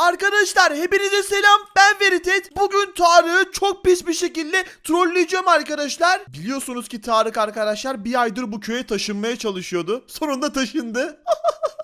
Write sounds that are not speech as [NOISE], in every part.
Arkadaşlar hepinize selam ben Veritet. Bugün Tarık'ı çok pis bir şekilde trolleyeceğim arkadaşlar. Biliyorsunuz ki Tarık arkadaşlar bir aydır bu köye taşınmaya çalışıyordu. Sonunda taşındı.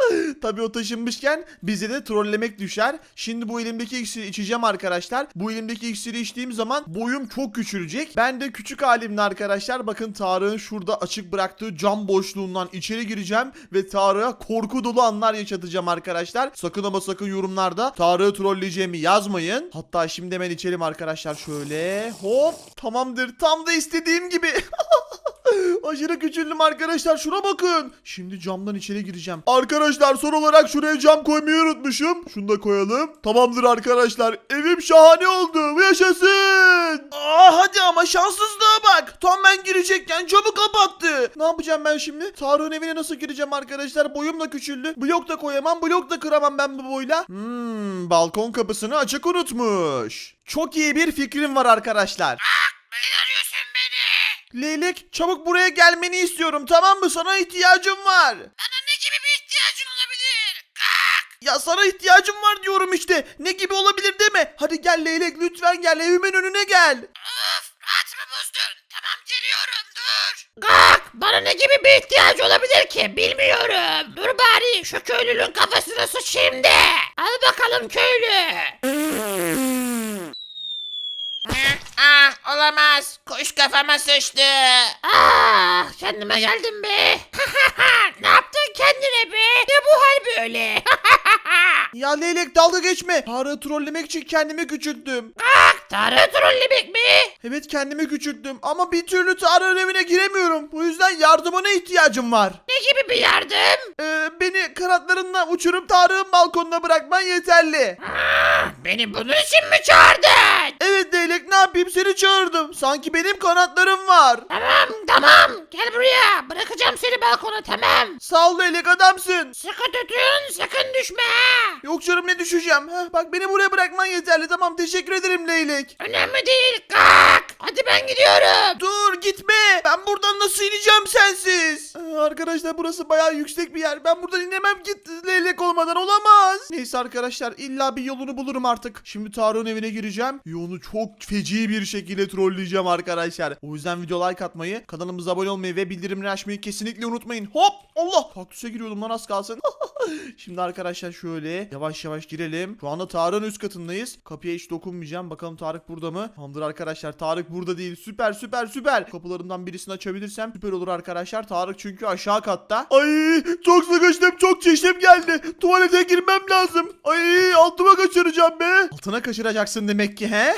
[LAUGHS] Tabii o taşınmışken bize de trollemek düşer. Şimdi bu elimdeki iksiri içeceğim arkadaşlar. Bu elimdeki iksiri içtiğim zaman boyum çok küçülecek. Ben de küçük halimle arkadaşlar bakın Tarık'ın şurada açık bıraktığı cam boşluğundan içeri gireceğim ve Tarık'a korku dolu anlar yaşatacağım arkadaşlar. Sakın ama sakın yorumlarda Tarık'ı trolleyeceğimi yazmayın. Hatta şimdi hemen içelim arkadaşlar şöyle. Hop tamamdır tam da istediğim gibi. [LAUGHS] [LAUGHS] Aşırı küçüldüm arkadaşlar şuna bakın. Şimdi camdan içeri gireceğim. Arkadaşlar son olarak şuraya cam koymayı unutmuşum. Şunu da koyalım. Tamamdır arkadaşlar. Evim şahane oldu. Yaşasın. Aa hadi ama şanssızlığa bak. Tam ben girecekken camı kapattı. Ne yapacağım ben şimdi? Tarık'ın evine nasıl gireceğim arkadaşlar? Boyum da küçüldü. Blok da koyamam. Blok da kıramam ben bu boyla. Hmm, balkon kapısını açık unutmuş. Çok iyi bir fikrim var arkadaşlar. beni? Leylek çabuk buraya gelmeni istiyorum tamam mı? Sana ihtiyacım var. Bana ne gibi bir ihtiyacın olabilir? Ya sana ihtiyacım var diyorum işte. Ne gibi olabilir deme. Hadi gel Leylek lütfen gel evimin önüne gel. Of rahatımı bozdun. Tamam geliyorum dur. Gak bana ne gibi bir ihtiyaç olabilir ki bilmiyorum. Dur bari şu köylünün kafasına sıçayım de. Al bakalım köylü. ah olamaz. Kuş kafama sıçtı. Ah kendime geldim be. [LAUGHS] ne yaptın kendine be? Ne bu hal böyle? [LAUGHS] [LAUGHS] Ya Leylek dalga geçme. Tarık'ı trollemek için kendimi küçülttüm. Gak Tarık'ı trollemek mi? Evet kendimi küçülttüm ama bir türlü Tarık'ın evine giremiyorum. Bu yüzden yardımına ihtiyacım var. Ne gibi bir yardım? Ee, beni kanatlarından uçurup Tarık'ın balkonuna bırakman yeterli. Ah, Beni bunun için mi çağırdın? Evet Leylek ne yapayım seni çağırdım. Sanki benim kanatlarım var. Tamam tamam gel buraya bırakacağım seni balkona tamam. Sağ ol Leylek adamsın. Sıkı tutun sakın düşme. Yok canım ne düşeceğim. Heh, bak beni buraya bırakman yeterli. Tamam teşekkür ederim Leylek. Önemli değil kalk. Hadi ben gidiyorum. Dur gitme. Ben buradan nasıl ineceğim sensiz? Ee, arkadaşlar burası bayağı yüksek bir yer. Ben buradan inemem git leylek olmadan olamaz. Neyse arkadaşlar illa bir yolunu bulurum artık. Şimdi Tarık'ın evine gireceğim. Ve onu çok feci bir şekilde trolleyeceğim arkadaşlar. O yüzden video like atmayı, kanalımıza abone olmayı ve bildirimleri açmayı kesinlikle unutmayın. Hop Allah kaktüse giriyordum lan az kalsın. [LAUGHS] Şimdi arkadaşlar şöyle yavaş yavaş girelim. Şu anda Tarık'ın üst katındayız. Kapıya hiç dokunmayacağım. Bakalım Tarık burada mı? Tamamdır arkadaşlar. Tarık burada değil. Süper süper süper. Kapılarından birisini açabilirsem süper olur arkadaşlar. Tarık çünkü aşağı katta. Ay çok sıkıştım. Çok çeşim geldi. Tuvalete girmem lazım. Ay altıma kaçıracağım be. Altına kaçıracaksın demek ki he?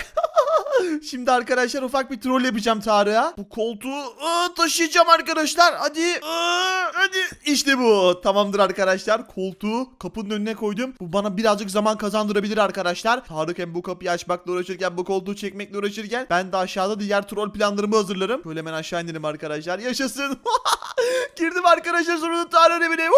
[LAUGHS] Şimdi arkadaşlar ufak bir troll yapacağım Tarık'a. Bu koltuğu ıı, taşıyacağım arkadaşlar. Hadi. ıı, hadi. İşte bu. Tamamdır arkadaşlar. Koltuğu kapının önüne koydum. Bu bana birazcık zaman kazandırabilir arkadaşlar. Tarık hem bu kapıyı açmakla uğraşırken bu koltuğu çekmekle uğraşırken ben de aşağıda diğer troll planlarımı hazırlarım. Şöyle hemen aşağı inelim arkadaşlar. Yaşasın. [LAUGHS] Girdim arkadaşlar sonunda Tarık'ın evine.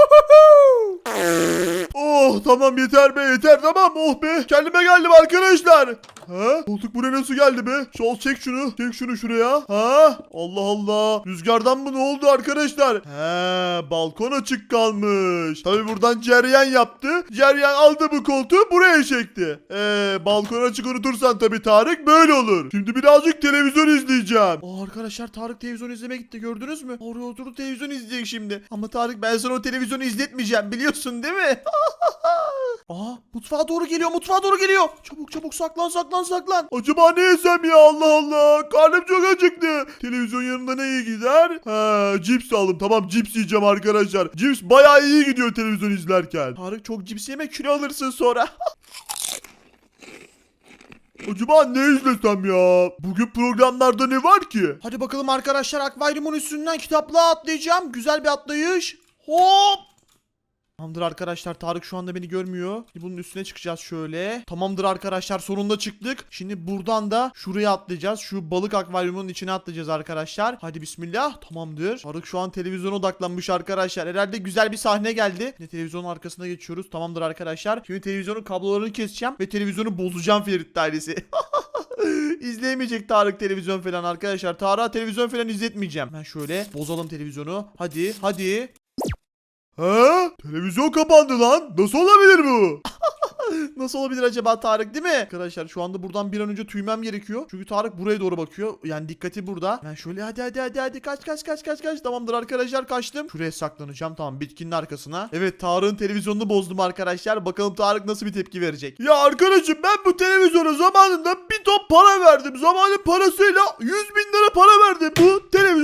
Oh tamam yeter be yeter tamam oh be. Kendime geldim arkadaşlar. Ha? Koltuk buraya nasıl geldi be? Sol çek şunu. Çek şunu şuraya. Ha? Allah Allah. Rüzgardan mı ne oldu arkadaşlar? He, balkon açık kalmış. Tabi buradan ceryan yaptı. Ceryan aldı bu koltuğu buraya çekti. Ee, balkon açık unutursan tabi Tarık böyle olur. Şimdi birazcık televizyon izleyeceğim. Aa, arkadaşlar Tarık televizyon izlemeye gitti gördünüz mü? Oraya oturup televizyon izleyecek şimdi. Ama Tarık ben sana o televizyonu izletmeyeceğim biliyorsun değil mi? [LAUGHS] Aa mutfağa doğru geliyor mutfağa doğru geliyor. Çabuk çabuk saklan saklan saklan. Acaba ne yesem ya Allah Allah. Karnım çok acıktı. Televizyon yanında ne iyi gider? Ha cips aldım tamam cips yiyeceğim arkadaşlar. Cips bayağı iyi gidiyor televizyon izlerken. Tarık çok cips yeme kilo alırsın sonra. [LAUGHS] Acaba ne izlesem ya? Bugün programlarda ne var ki? Hadi bakalım arkadaşlar akvaryumun üstünden kitaplığa atlayacağım. Güzel bir atlayış. Hop. Tamamdır arkadaşlar Tarık şu anda beni görmüyor. Şimdi bunun üstüne çıkacağız şöyle. Tamamdır arkadaşlar sonunda çıktık. Şimdi buradan da şuraya atlayacağız. Şu balık akvaryumunun içine atlayacağız arkadaşlar. Hadi bismillah. Tamamdır. Tarık şu an televizyona odaklanmış arkadaşlar. Herhalde güzel bir sahne geldi. Ne televizyonun arkasına geçiyoruz. Tamamdır arkadaşlar. Şimdi televizyonun kablolarını keseceğim ve televizyonu bozacağım Ferit ailesi. [LAUGHS] İzleyemeyecek Tarık televizyon falan arkadaşlar. Tarık'a televizyon falan izletmeyeceğim. Ben şöyle bozalım televizyonu. Hadi hadi. Ha? Televizyon kapandı lan. Nasıl olabilir bu? [LAUGHS] Nasıl olabilir acaba Tarık değil mi? Arkadaşlar şu anda buradan bir an önce tüymem gerekiyor. Çünkü Tarık buraya doğru bakıyor. Yani dikkati burada. Ben şöyle hadi hadi hadi hadi kaç kaç kaç kaç kaç. Tamamdır arkadaşlar kaçtım. Şuraya saklanacağım tamam bitkinin arkasına. Evet Tarık'ın televizyonunu bozdum arkadaşlar. Bakalım Tarık nasıl bir tepki verecek. Ya arkadaşım ben bu televizyona zamanında bir ton para verdim. Zamanın parasıyla 100 bin lira para verdim. Bu televizyon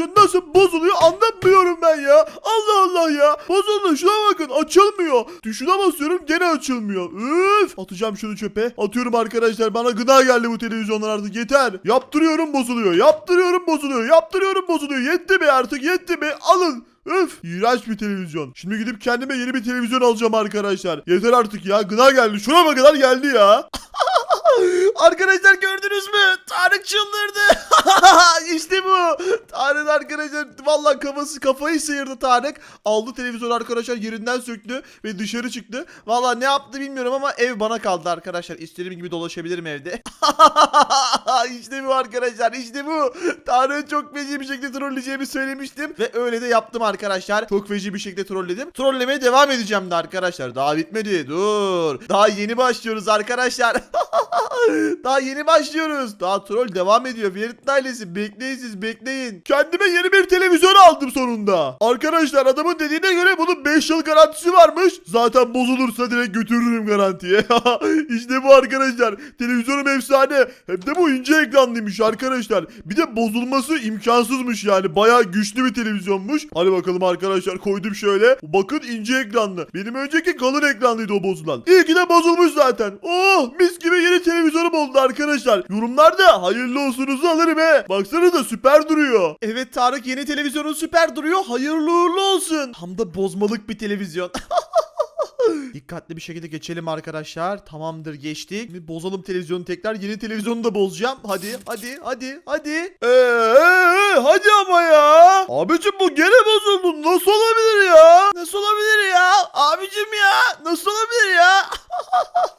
açılmıyor. Tuşuna basıyorum gene açılmıyor. Üf. Atacağım şunu çöpe. Atıyorum arkadaşlar bana gıda geldi bu televizyonlar artık yeter. Yaptırıyorum bozuluyor. Yaptırıyorum bozuluyor. Yaptırıyorum bozuluyor. Yetti be artık yetti be. Alın. Öf iğrenç bir televizyon. Şimdi gidip kendime yeni bir televizyon alacağım arkadaşlar. Yeter artık ya gına geldi. Şuna kadar geldi ya. Arkadaşlar gördünüz mü? Tarık çıldırdı. [LAUGHS] işte bu. Tarık arkadaşlar vallahi kafası kafayı sıyırdı Tarık. Aldı televizyonu arkadaşlar yerinden söktü ve dışarı çıktı. Vallahi ne yaptı bilmiyorum ama ev bana kaldı arkadaşlar. İstediğim gibi dolaşabilirim evde. [LAUGHS] işte bu arkadaşlar işte bu. Tarık'ı çok feci bir şekilde trolleyeceğimi söylemiştim ve öyle de yaptım arkadaşlar. Çok feci bir şekilde trolledim. Trollemeye devam edeceğim de arkadaşlar. Daha bitmedi. Dur. Daha yeni başlıyoruz arkadaşlar. [LAUGHS] Daha yeni başlıyoruz. Daha troll devam ediyor. Ferit ailesi bekleyin siz bekleyin. Kendime yeni bir televizyon aldım sonunda. Arkadaşlar adamın dediğine göre bunun 5 yıl garantisi varmış. Zaten bozulursa direkt götürürüm garantiye. [LAUGHS] işte bu arkadaşlar. Televizyonum efsane. Hem de bu ince ekranlıymış arkadaşlar. Bir de bozulması imkansızmış yani. Bayağı güçlü bir televizyonmuş. Hadi bakalım arkadaşlar koydum şöyle. Bakın ince ekranlı. Benim önceki kalın ekranlıydı o bozulan. İyi ki de bozulmuş zaten. Oh mis gibi yeni televizyonum oldu arkadaşlar. Yorumlarda hayırlı olsunuzu alırım he. Baksanıza süper duruyor. Evet Tarık yeni televizyonun süper duruyor. Hayırlı uğurlu olsun. Tam da bozmalık bir televizyon. [LAUGHS] Dikkatli bir şekilde geçelim arkadaşlar. Tamamdır geçtik. Şimdi bozalım televizyonu tekrar. Yeni televizyonu da bozacağım. Hadi hadi hadi hadi. Eee hadi ama ya. Abicim bu gene bozuldu. Nasıl olabilir ya? Nasıl olabilir ya? Abicim ya. Nasıl olabilir ya?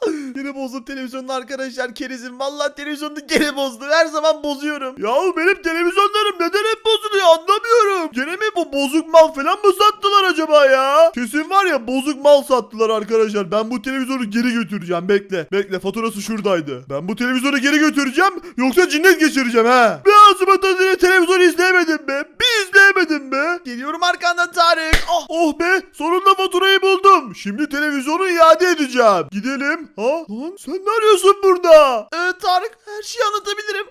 [LAUGHS] Gene bozdum televizyonunu arkadaşlar kerizim. Vallahi televizyonunu gene bozdu. Her zaman bozuyorum. Yahu benim televizyonlarım neden hep bozuluyor anlamıyorum. Gene mi bu bozuk mal falan mı sattılar acaba ya? Kesin var ya bozuk mal sattılar arkadaşlar. Ben bu televizyonu geri götüreceğim. Bekle. Bekle faturası şuradaydı. Ben bu televizyonu geri götüreceğim. Yoksa cinnet geçireceğim ha. Bir ağzıma tadıyla televizyon izleyemedim be. Bir izleyemedim be. Geliyorum arkandan Tarık. Oh, oh be sonunda faturayı buldum. Şimdi televizyonu iade edeceğim. Gidelim. Ha? Lan sen ne arıyorsun burada? Ee, Tarık her şeyi anlatabilirim.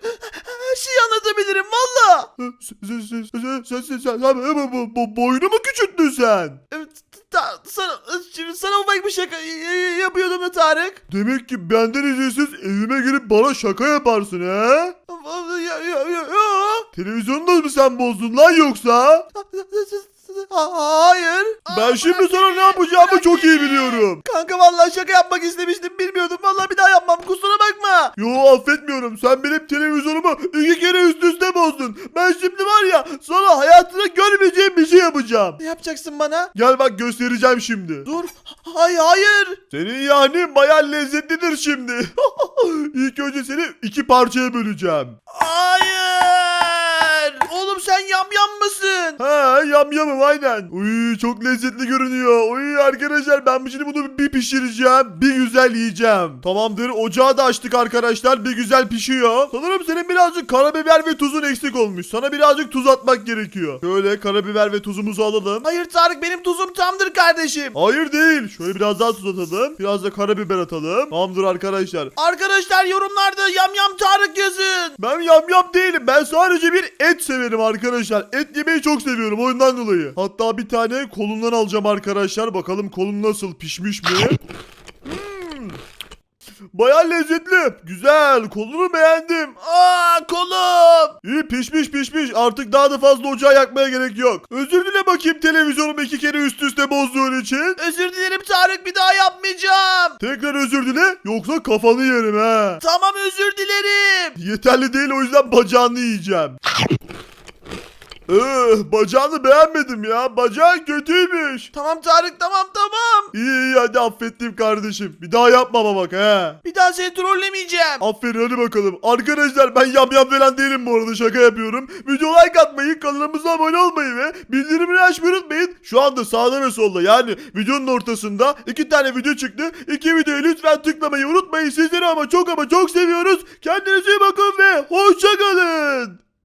Her şeyi anlatabilirim valla. Sen sen sen sen sen sen sen bu, bu boynu mu küçülttün sen? Evet ta, sana, şimdi sana ufak bir şaka yapıyordum da Tarık. Demek ki benden izinsiz evime girip bana şaka yaparsın he? Ya, ya, ya, ya. Televizyonu da mı sen bozdun lan yoksa? Hayır. Ben şimdi sana ne yapacağımı çok iyi biliyorum. Kanka vallahi şaka yapmak istemiştim bilmiyordum. Vallahi bir daha yapmam kusura bakma. Yo affetmiyorum. Sen benim televizyonumu iki kere üst üste bozdun. Ben şimdi var ya sana hayatında görmeyeceğim bir şey yapacağım. Ne yapacaksın bana? Gel bak göstereceğim şimdi. Dur. Hayır hayır. Senin yani bayağı lezzetlidir şimdi. [LAUGHS] İlk önce seni iki parçaya böleceğim. Hayır. Mısın? He yamyamım aynen. Uy çok lezzetli görünüyor. Uy arkadaşlar ben şimdi bunu bir pişireceğim. Bir güzel yiyeceğim. Tamamdır ocağı da açtık arkadaşlar. Bir güzel pişiyor. Sanırım senin birazcık karabiber ve tuzun eksik olmuş. Sana birazcık tuz atmak gerekiyor. Şöyle karabiber ve tuzumuzu alalım. Hayır Tarık benim tuzum tamdır kardeşim. Hayır değil. Şöyle biraz daha tuz atalım. Biraz da karabiber atalım. Tamamdır arkadaşlar. Arkadaşlar yorumlarda yamyam Tarık yazın. Ben yamyam değilim. Ben sadece bir et severim arkadaşlar. Et yemeyi çok seviyorum ondan dolayı. Hatta bir tane kolundan alacağım arkadaşlar. Bakalım kolun nasıl pişmiş mi? Hmm. Baya lezzetli. Güzel. Kolunu beğendim. Aa kolum. İyi pişmiş pişmiş. Artık daha da fazla ocağı yakmaya gerek yok. Özür dile bakayım televizyonumu iki kere üst üste bozduğun için. Özür dilerim Tarık bir daha yapmayacağım. Tekrar özür dile yoksa kafanı yerim ha. Tamam özür dilerim. Yeterli değil o yüzden bacağını yiyeceğim. Ee, bacağını beğenmedim ya. Bacağın kötüymüş. Tamam Tarık tamam tamam. İyi iyi hadi affettim kardeşim. Bir daha yapma ama bak he. Bir daha seni trollemeyeceğim. Aferin hadi bakalım. Arkadaşlar ben yam yam falan değilim bu arada şaka yapıyorum. Video like atmayı, kanalımıza abone olmayı ve bildirimleri açmayı unutmayın. Şu anda sağda ve solda yani videonun ortasında iki tane video çıktı. İki videoyu lütfen tıklamayı unutmayın. Sizleri ama çok ama çok seviyoruz. Kendinize iyi bakın ve hoşça